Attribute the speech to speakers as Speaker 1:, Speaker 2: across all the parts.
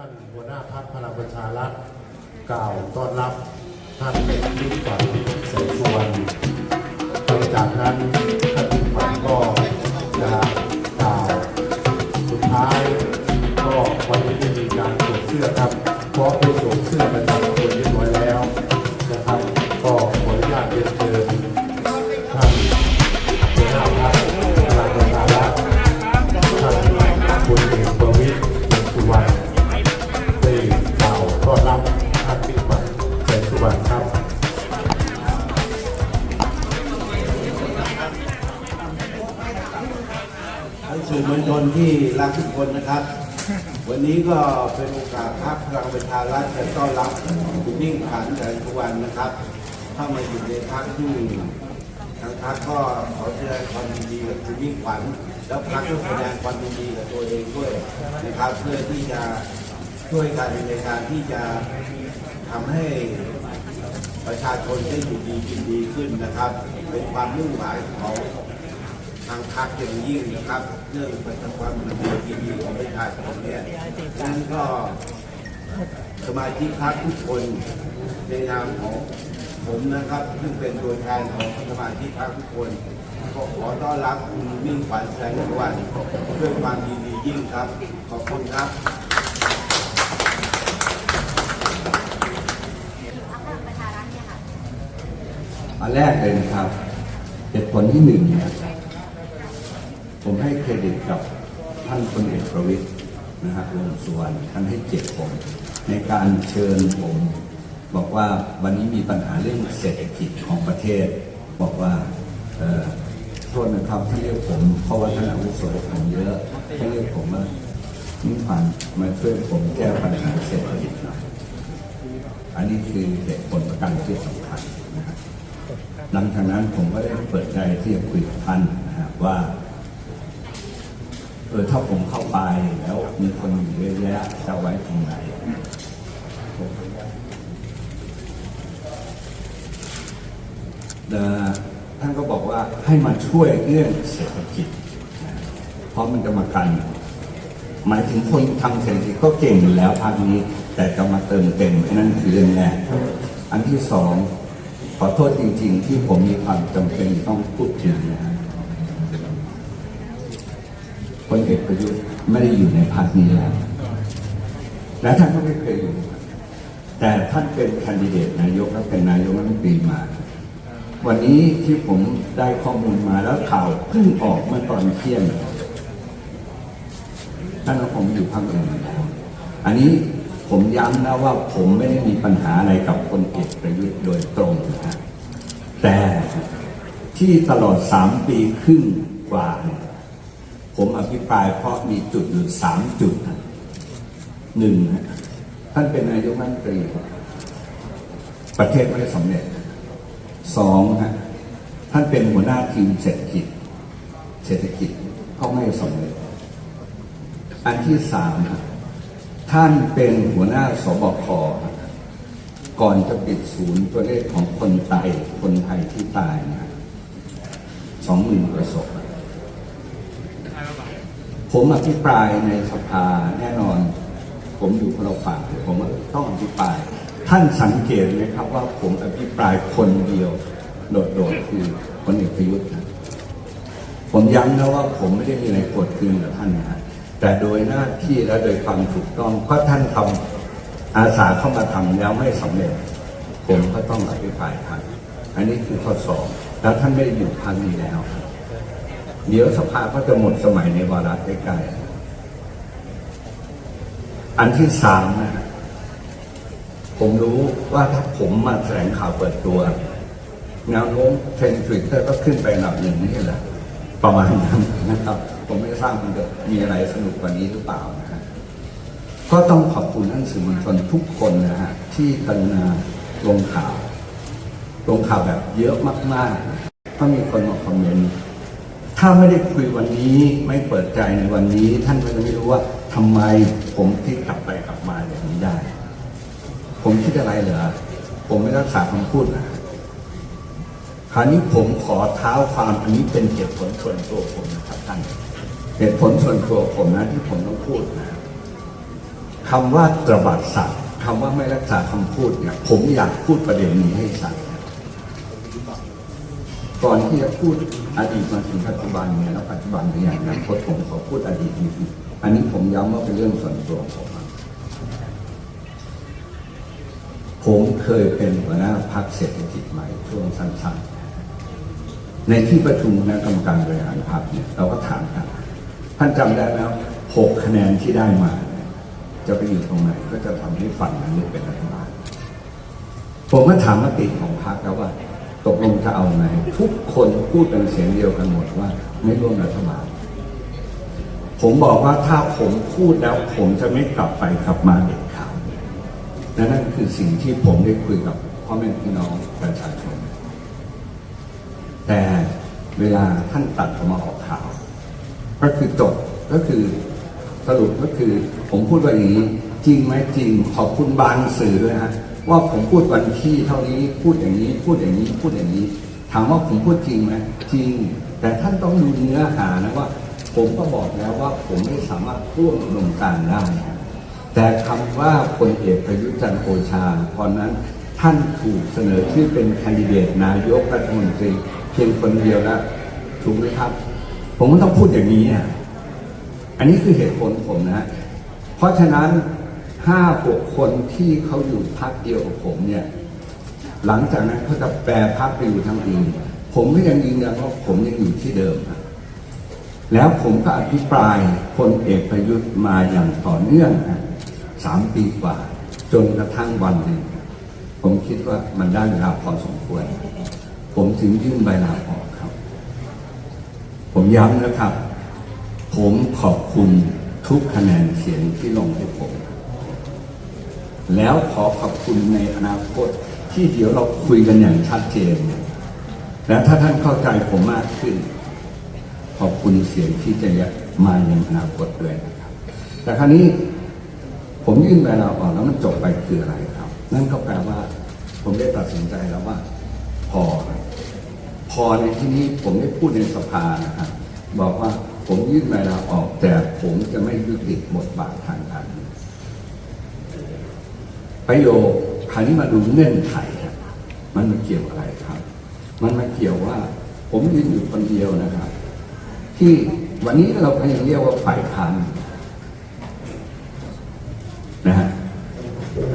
Speaker 1: ท่านหัวหน้าพักพลังประชารัฐกล่าวต้อนรับท่านเป็นยิ่งฝันแสงสวรรณหลังจากนั้นท่านยิ่งฝันก็จะกล่าวสุดท้ายก็วันนี้จะมีการสวมเสื้อครับ เพราะผู้สวมเสื้อประจำ ที่รักทุ
Speaker 2: กคนนะครับ วันนี้ก็เป็นโอกาสพักพลังประชารัฐจะต้อนรับคุณมิ่งขวัญแสงสุวรรณนะครับเข้ามาอยู่ในพักที่ทางพักก็ขอแสดงความยินดีกับคุณมิ่งขวัญแล้วพักก็แสดงความยินดีกับตัวเองด้วยนะครับ เพื่อที่จะช่วยกันในการที่จะทำให้ประชาชนได้อยู่ดีกินดีขึ้นนะครับ เป็นความมุ่งหมายของ ทางพักอย่างยิ่งนะครับ เรื่องประชาความเป็นดีที่ดีของประชาชนเนี่ยนั้นก็สมาชิกพักทุกคนในนามของผมนะครับ ซึ่งเป็นตัวแทนของสมาชิกพักทุกคนก็ขอต้อนรับคุณมิ่งขวัญแสงสุวรรณด้วยความยินดียิ่งครับ ขอบคุณครับ
Speaker 3: อันแรกเลยนะครับเหตุผลที่หนึ่งเนี่ย ผมให้เครดิตกับท่านพลเอกประวิตยนะฮะวงสุวรรณท่านให้เกียรติผม ในการเชิญผม บอกว่าวันนี้มีปัญหาเรื่องเศรษฐกิจของประเทศ บอกว่าโทษนะครับที่เรียกผม เพราะว่าท่านอาวุโสผมเยอะให้เรียกผมว่านิ่งผ่านมาช่วยผมแก้ปัญหาเศรษฐกิจหน่อยอันนี้คือเหตุผลประการที่สำคัญนะครับหลังจากนั้นผมก็ได้เปิดใจที่จะคุยกับท่านนะครับว่า เออถ้าผมเข้าไปแล้วมีคนอยู่เยอะแยะจะไว้ตรงไหนเอ่อท่านก็บอกว่าให้มาช่วยเรื่องเศรษฐกิจ เพราะมันจะมากัน หมายถึงคนทำเศรษฐกิจก็เก่งอยู่แล้วภาคนี้ แต่จะมาเติมเต็มอันนั้นคือเรื่องแรกอันที่สองขอโทษจริง ๆ ที่ผมมีความจำเป็นต้องพูดถึงนะฮะ พลเอกประยุทธ์ไม่ได้อยู่ในพรรคนี้แล้ว และท่านก็ไม่เคยอยู่ แต่ท่านเป็นคนดิเดตนายกและเป็นนายกรัฐมนตรีมา วันนี้ที่ผมได้ข้อมูลมาแล้วข่าวเพิ่งออกเมื่อตอนเที่ยงท่านว่าผมอยู่ภาคอื่นแล้วอันนี้ผมย้ำนะว่าผมไม่ได้มีปัญหาอะไรกับคนเอกประยุทธ์โดยตรงนะฮะแต่ที่ตลอดสามปีครึ่งกว่าเนี่ย ผมอภิปรายเพราะมีจุดอยู่สามจุดหนึ่งนะท่านเป็นนายกรัฐมนตรีประเทศไม่ได้สำเร็จสองฮะท่านเป็นหัวหน้าทีมเศรษฐกิจ เศรษฐกิจก็ไม่สำเร็จ อันที่สามท่านเป็นหัวหน้าสบคก่อนจะปิดศูนย์ตัวเลขของคนตายคนไทยที่ตายนะสองหมื่นกว่าศพ ผมอภิปรายในสภาแน่นอน ผมอยู่คนละฝั่งผมต้องอภิปราย ท่านสังเกตไหมครับว่าผมอภิปรายคนเดียว โดดๆคือคนเอกประยุทธ์นะผมย้ำนะว่าผมไม่ได้มีอะไรกรธเคืองกับท่านนะฮะแต่โดยหน้าที่และโดยความถูกต้องเพราะท่านทำอาสาเข้ามาทำแล้วไม่สำเร็จ ผมก็ต้องอภิปรายท่านอันนี้คือข้อสองแล้วท่านไม่ได้อยู่พันนี้แล้ว เดี๋ยวสภาก็จะหมดสมัยในวาระใกล้ๆอันที่สามนะผมรู้ว่าถ้าผมมาแถลงข่าวเปิดตัวแนวโน้มเทรนด์ทวิตเตอร์ก็ขึ้นไปอันดับหนึ่งนี่แหละ ประมาณนั้นนะครับ ผมไม่ทราบมันจะมีอะไรสนุกกว่านี้หรือเปล่านะฮะก็ต้องขอบคุณท่านสื่อมวลชนทุกคนนะฮะที่กรุณาลงข่าว ลงข่าวแบบเยอะมากๆก็มีคนมาคอมเมนต์ ถ้าไม่ได้คุยวันนี้ไม่เปิดใจในวันนี้ ท่านก็จะไม่รู้ว่าทำไมผมที่กลับไปกลับมาอย่างนี้ได้ ผมคิดอะไรเหรอผมไม่รักษาคำพูดนะคราวนี้ผมขอเท้าความอันนี้เป็นเหตุผลส่วนตัวผมนะครับท่านเหตุผลส่วนตัวผมนะที่ผมต้องพูดนะคำว่าตระบัดสัตว์คำว่าไม่รักษาคำพูดเนี่ย ผมอยากพูดประเด็นนี้ให้ชัด ก่อนที่จะพูดอดีตมาถึงปัจจุบันเนี่ยแล้วปัจจุบันเป็นอย่างนั้นผมขอพูดอดีตนิดนึงอันนี้ผมย้ำว่าเป็นเรื่องส่วนตัวของผมผมเคยเป็นหัวหน้าพรรคเศรษฐกิจใหม่ช่วงสั้นๆ ในที่ประชุมคณะกรรมการบริหารพรรคเนี่ยเราก็ถามกันท่านจำได้แล้วหกคะแนนที่ได้มา จะไปอยู่ตรงไหนก็จะทำให้ฝั่งนั้นเป็นรัฐบาลผมก็ถามมติของพรรคแล้วว่า ตกลงจะเอาไง ทุกคนพูดเป็นเสียงเดียวกันหมดว่าไม่ร่วมรัฐบาล ผมบอกว่าถ้าผมพูดแล้ว ผมจะไม่กลับไปกลับมาเด็ดขาดและนั่นคือสิ่งที่ผมได้คุยกับพ่อแม่พี่น้องประชาชน แต่เวลาท่านตัดออกมาออกข่าว ก็คือจบก็คือสรุปก็คือผมพูดว่าอย่างนี้ จริงไหมจริงขอบคุณบางสื่อด้วยฮะ ว่าผมพูดวันที่เท่านี้พูดอย่างนี้พูดอย่างนี้พูดอย่างนี้ ถามว่าผมพูดจริงไหมจริง แต่ท่านต้องดูเนื้อหานะว่า ผมก็บอกแล้วว่าผมไม่สามารถร่วมอุดมการได้ แต่คำว่าพลเอกประยุทธ์จันทร์โอชาตอนนั้นท่านถูกเสนอชื่อเป็นคนดิเดตนายกรัฐมนตรีเพียงคนเดียวแล้วถูกไหมครับ ผมก็ต้องพูดอย่างนี้อะอันนี้คือเหตุผลผมนะ เพราะฉะนั้น ห้าหกคนที่เขาอยู่พักเดียวกับผมเนี่ย หลังจากนั้นเขาจะแปรพักไปอยู่ทางอื่น ผมก็ยังยืนยันว่าผมยังอยู่ที่เดิมนะแล้วผมก็อภิปรายพลเอกประยุทธ์มาอย่างต่อเนื่องนะสามปีกว่า จนกระทั่งวันหนึ่ง ผมคิดว่ามันได้เวลาพอสมควร ผมถึงยื่นใบลาออกครับ ผมย้ำนะครับ ผมขอบคุณทุกคะแนนเสียงที่ลงให้ผม แล้วขอขอบคุณในอนาคต ที่เดี๋ยวเราคุยกันอย่างชัดเจน และถ้าท่านเข้าใจผมมากขึ้น ขอบคุณเสียงที่จะมาในอนาคตด้วยนะครับ แต่คราวนี้ผมยื่นไปลาออกแล้วมันจบไปคืออะไรครับ นั่นก็แปลว่า ผมได้ตัดสินใจแล้วว่า พอ พอในที่นี้ผมได้พูดในสภานะครับบอกว่าผมยื่นใบลาออกแต่ผมจะไม่ยุติบทบาททางการ ประโยคคราวนี้มาดูเงื่อนไขครับมันมาเกี่ยวอะไรครับ มันมาเกี่ยวว่า ผมยืนอยู่คนเดียวนะครับ ที่วันนี้เราก็ยังเรียกว่าฝ่ายค้านนะฮะ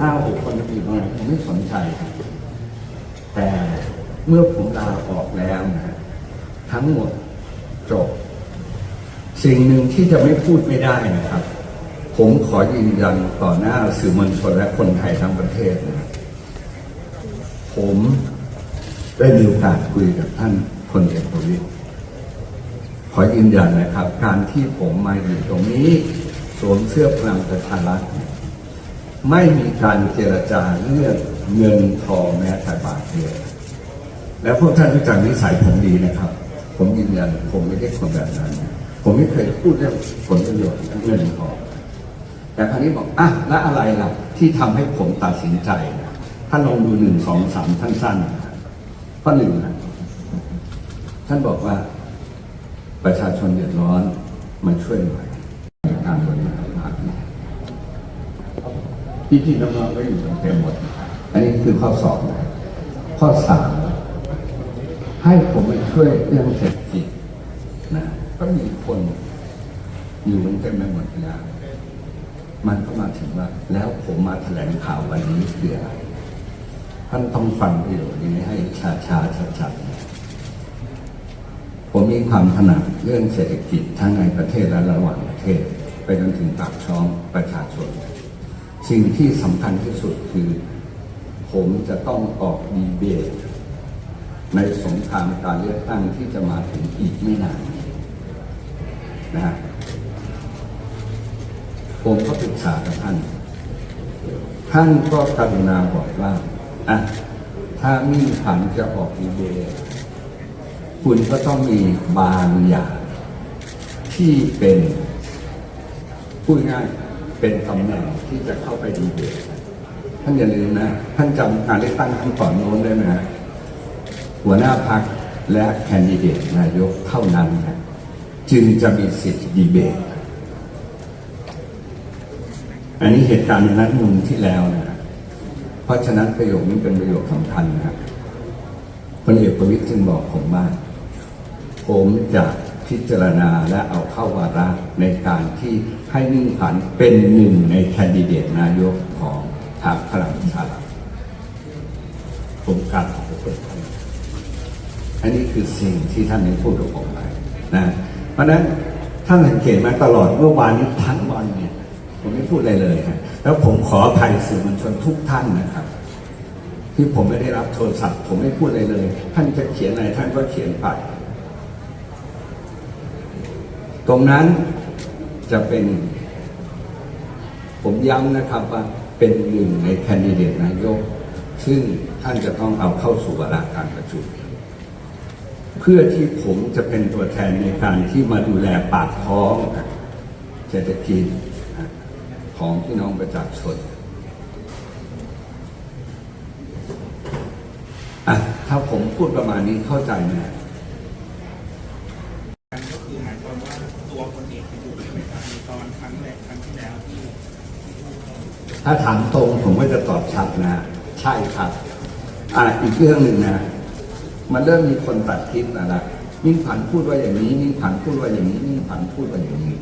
Speaker 3: ห้าหกคนจะอยู่ตรงไหนผมไม่สนใจครับแต่เมื่อผมลาออกแล้วนะฮะทั้งหมดจบ สิ่งหนึ่งที่จะไม่พูดไม่ได้นะครับ ผมขอยืนยัน ต่อหน้าสื่อมวลชนและคนไทยทั้งประเทศนะครับผมได้มีโอกาสคุยกับท่านพลเอกประวิตรขอยืนยันนะครับ การที่ผมมาอยู่ตรงนี้สวมเสื้อพลังประชารัฐไม่มีการเจรจาเรื่องเงินทองแม้แต่บาทเดียวแล้วพวกท่านรู้จักนิสัยผมดีนะครับ ผมยืนยันผมไม่ได้คนแบบนั้น ผมไม่เคยพูดเรื่องผลประโยชน์เงินทอง แต่คราวนี้บอกอะแล้วอะไรล่ะ ที่ทำให้ผมตัดสินใจท่านลองดูหนึ่งสองสามสั้นๆข้อหนึ่งนะท่านบอกว่า ประชาชนเดือดร้อนมาช่วยหน่อยในการบริหารพรรคเนี่ยพี่พี่น้องๆก็อยู่เต็มหมด อันนี้คือข้อสองข้อสามให้ผมมาช่วยเรื่องเศรษฐกิจนะก็มีคนอยู่มันเต็มไปหมดแล้ว มันก็มาถึงว่า แล้วผมมาแถลงข่าววันนี้คืออะไรท่านต้องฟังประโยชน์นี้ให้ชาชาๆชัดๆนะผมมีความถนัดเรื่องเศรษฐกิจทั้งในประเทศและระหว่างประเทศ ไปจนถึงปากท้องประชาชน สิ่งที่สำคัญที่สุดคือ ผมจะต้องออกดีเบตในสงครามการเลือกตั้งที่จะมาถึงอีกไม่นานนะฮะ ผมก็ปรึกษากับท่าน ท่านก็กรุณาบอกว่าอะถ้ามิ่งขันจะออกดีเบคุณก็ต้องมีบางอย่างที่เป็นพูดง่ายเป็นตำแหน่งที่จะเข้าไปดีเบตท่านอย่าลืมนะ ท่านจำการเลือกตั้งครั้งก่อนโน้นได้ไหมฮะหัวหน้าพักและแคนดิเดตนายกเท่านั้นนะจึงจะมีสิทธิ์ดีเบต อันนี้เหตุการณ์ในนัดมุนที่แล้วนะฮะเพราะฉะนั้นประโยคนี้เป็นประโยคสำคัญนะครับพลเอกประวิตรจึงบอกผมว่าผมจะพิจารณาและเอาเข้าวาระในการที่ให้มิ่งขวัญเป็นหนึ่งในแคนดิเดตนายกของพรรคพลังประชารัฐผมกราบขอบพระคุณท่านอันนี้คือสิ่งที่ท่านได้พูดกับผมไปนะ เพราะฉะนั้นท่านสังเกตมาตลอดเมื่อวานนี้ทั้งวันเนี่ย ผมไม่พูดอะไรเลยครับแล้วผมขออภัยสื่อมวลชนทุกท่านนะครับ ที่ผมไม่ได้รับโทรศัพท์ ผมไม่พูดอะไรเลย ท่านจะเขียนอะไรท่านก็เขียนไป ตรงนั้นจะเป็น ผมย้ำนะครับว่าเป็นหนึ่งในแคนดิเดตนายก ซึ่งท่านจะต้องเอาเข้าสู่วาระการประชุมเพื่อที่ผมจะเป็นตัวแทนในการที่มาดูแลปากท้องเศรษฐกิจ ของพี่น้องประชาชนอะถ้าผมพูดประมาณนี้เข้าใจไหม
Speaker 4: ก็คือหมายความว่าตัวคนเอกประยุทธ์ใช่ไหมครับในตอนครั้งแรกครั้งที่แล้วที่
Speaker 3: ถ้าถามตรงผมก็จะตอบชัดนะ ใช่ครับ อ่าอีกเรื่องหนึ่งนะ มันเริ่มมีคนตัดคลิปนะละมิ่งผันพูดว่าอย่างนี้ มิ่งผันพูดว่าอย่างนี้ มิ่งผันพูดว่าอย่างนี้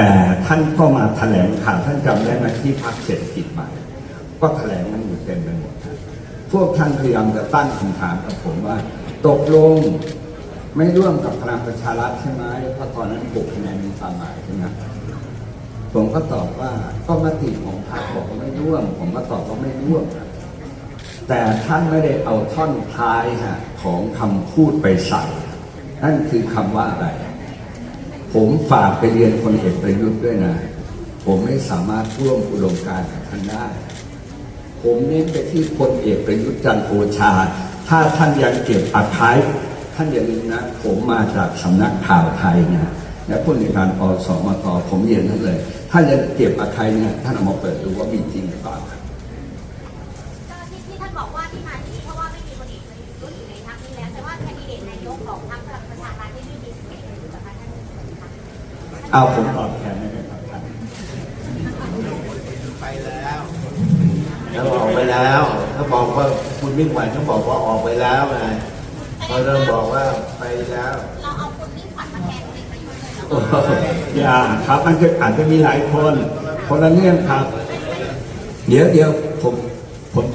Speaker 3: แต่ท่านก็มาแถลงข่าวท่านจำได้ไหมที่พักเศรษฐกิจใหม่ ก็แถลงมันอยู่เต็มไปหมดพวกท่านพยายามจะตั้งคำถามกับผมว่า ตกลงไม่ร่วมกับพลังประชารัฐใช่ไหมเพราะตอนนั้นหกคะแนนมีความหมายใช่ไหมผมก็ตอบว่าก็มติของพรรคบอกว่าไม่ร่วม ผมก็ตอบว่าไม่ร่วม แต่ท่านไม่ได้เอาท่อนท้ายฮะของคำพูดไปใส่นั่นคือคำว่าอะไร ผมฝากไปเรียนคนเอกประยุทธ์ด้วยนะ ผมไม่สามารถร่วมอุดมการกับท่านได้ ผมเน้นไปที่พลเอกประยุทธ์จันทร์โอชา ถ้าท่านยังเก็บอาคายท่านอย่าลืมนะ ผมมาจากสำนักข่าวไทยนะและผู้ในการอสมตผมเรียนท่านเลย ถ้ายังเก็บอาคายเนี่ยท่านเอามาเปิดดูว่ามีจริงหรือเปล่า
Speaker 5: เอา
Speaker 3: ผมตอบแทนได้ไหมครับท่าน
Speaker 2: ไปแล้วแล้วออกไปแล้วเขาบอกว่าคุณมิ่งขวัญเขาบอกว่าออกไปแล้วไงพอเราบอกว่าไปแล้ว
Speaker 5: เราเอาคนมิ่งขวัญมาแทนคนเอกประยุทธ์เลยเหรอ
Speaker 3: โอ้โหอย่าครับมันจะอาจจะมีหลายคนคนละเรื่องครับ เดี๋ยวเดี๋ยวผมผม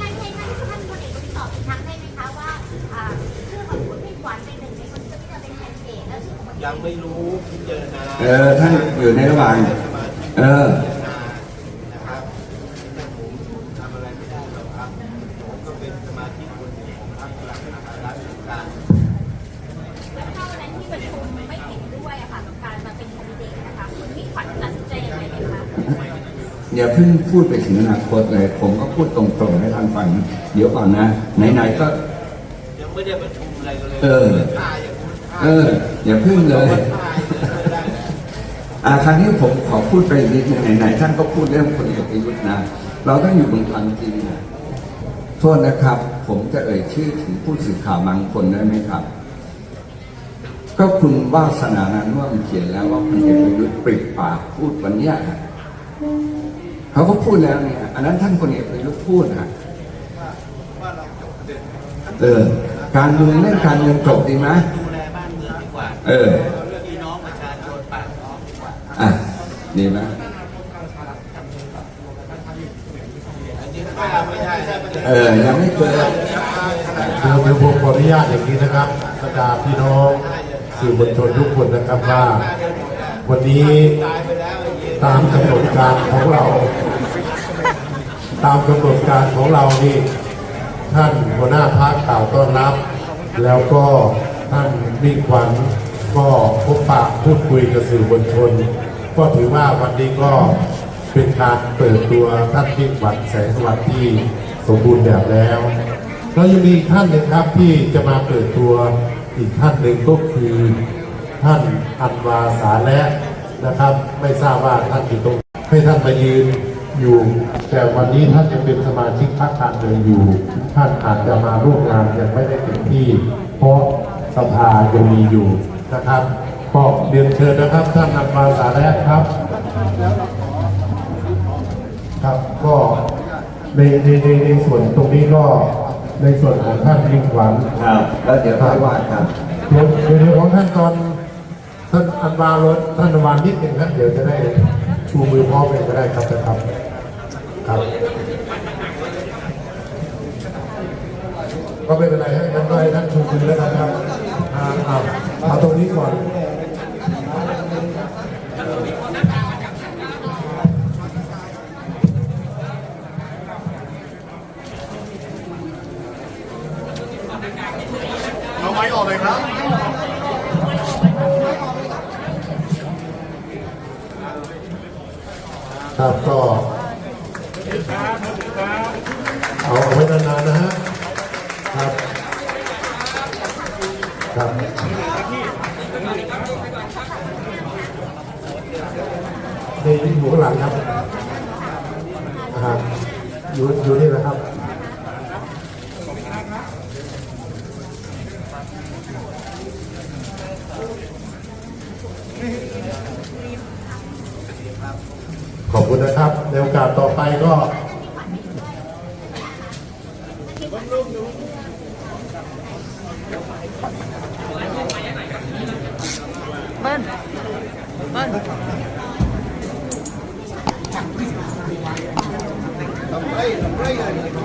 Speaker 5: ท่านให้ท่านท่านคนเอกประยุทธ์ตอบอีกครั้งได้ไหมคะว่าอ่าชื่อของคุณมิ่งขวัญเป็นหนึ่งในคนที่จะเป็นแคนดิเดตแล้วชื่อของคนเอก
Speaker 2: ยังไม่รู้พิจารณา
Speaker 3: เออท่านอยู่ในระหว่าง เออ
Speaker 2: นะครับแต่ผมทำอะไรไม่ได้หรอกครับผมก็เป็นสมาชิกคนหนึ่งของพรรคพลังประชารัฐเหมือนกัน
Speaker 5: แล้วถ้าวันนั้นที่ประชุมไม่เห็นด้วยอะค่ะกับการมาเป็นแคนดิเดตนะคะคุณมิ่งขวัญตัดสินใจยังไงดีคะ
Speaker 3: อย่าเพิ่งพูดไปถึงอนาคตเลย ผมก็พูดตรงๆให้ท่านฟัง เดี๋ยวก่อนนะ ไหนๆก็
Speaker 2: ยังไม่ได้ประชุมอะไรกันเลย
Speaker 3: เออ
Speaker 2: ท่าอย่างนู้นท่า
Speaker 3: เอออย่าเพิ่งเลย
Speaker 2: ท่าอย่างนี้ไม่ได้
Speaker 3: อาคราวนี้ผมขอพูดไปอีกนิดหนึงไหนๆท่านก็พูดเรื่องคนเอกประยุทธ์นะเราต้องอยู่บนความจริงนะโทษนะครับ ผมจะเอ่ยชื่อถึงผู้สื่อข่าวบางคนได้ไหมครับ ก็คุณวาสนานานุ่วมเขียนแล้วว่าพลเอกประยุทธ์ปริปากพูดวันเนี้ยฮะเขาก็พูดแล้วเนี่ยอันนั้นท่านพลเอกประยุทธ์พูดฮะเออการเมืองเรื่องการเมืองจบดีไหม
Speaker 2: เอ
Speaker 3: อ
Speaker 2: พี่น้องประชาชนปากท้องดีกว่า
Speaker 3: อะดีไหม
Speaker 2: อันนี้ก็ไม่ได้นะประเด็น
Speaker 3: เออยังไม่เกิด
Speaker 1: คือคือผมขออนุญาตอย่างนี้นะครับบรรดาพี่น้องสื่อมวลชนทุกคนนะครับว่า วันนี้
Speaker 2: ตายไปแล้วอย่างนี้
Speaker 1: ตามกำหนดการของเรา ตามกำหนดการของเรานี่ท่านหัวหน้าพักกล่าวต้อนรับ แล้วก็ท่านมิ่งขวัญ ก็พบปะพูดคุยกับสื่อมวลชน ก็ถือว่าวันนี้ก็เป็นการเปิดตัวท่านมิ่งขวัญแสงสวัสดิ์ที่สมบูรณ์แบบแล้วแล้วยังมีท่านหนึ่งครับที่จะมาเปิดตัวอีกท่านหนึ่งก็คือท่านอันวาสาและนะครับ ไม่ทราบว่าท่านอยู่ตรงให้ท่านมายืนอยู่ แต่วันนี้ท่านยังเป็นสมาชิกพรรคการเมืองอยู่ ท่านอาจจะมาร่วมงานยังไม่ได้เต็มที่ เพราะสภายังมีอยู่ นะครับก็เรียนเชิญนะครับท่านนำมาสาแรกครับ ครับก็ในในในในส่วนตรงนี้ก็ในส่วนของท่านมิ่งขวัญ
Speaker 3: ครับแล้วเดี๋ยวค่อยว่ากัน
Speaker 1: เดี๋ยวเดี๋ยวเดี๋ยวของท่านตอนท่านอันวารถท่านอันวานนิดหนึ่งครับเดี๋ยวจะได้ชูมือพร้อมกันก็ได้ครับนะครับครับก็ไม่เป็นไรให้ท่านก็ให้ท่านชูมือแล้วกันครับอ่า เอาเอาตรงนี้ก่อน
Speaker 6: อยู่
Speaker 1: อยู่นี่นะครับขอบคุณนะครับ ในโอกาสต่อไปก็
Speaker 6: เ Right, right.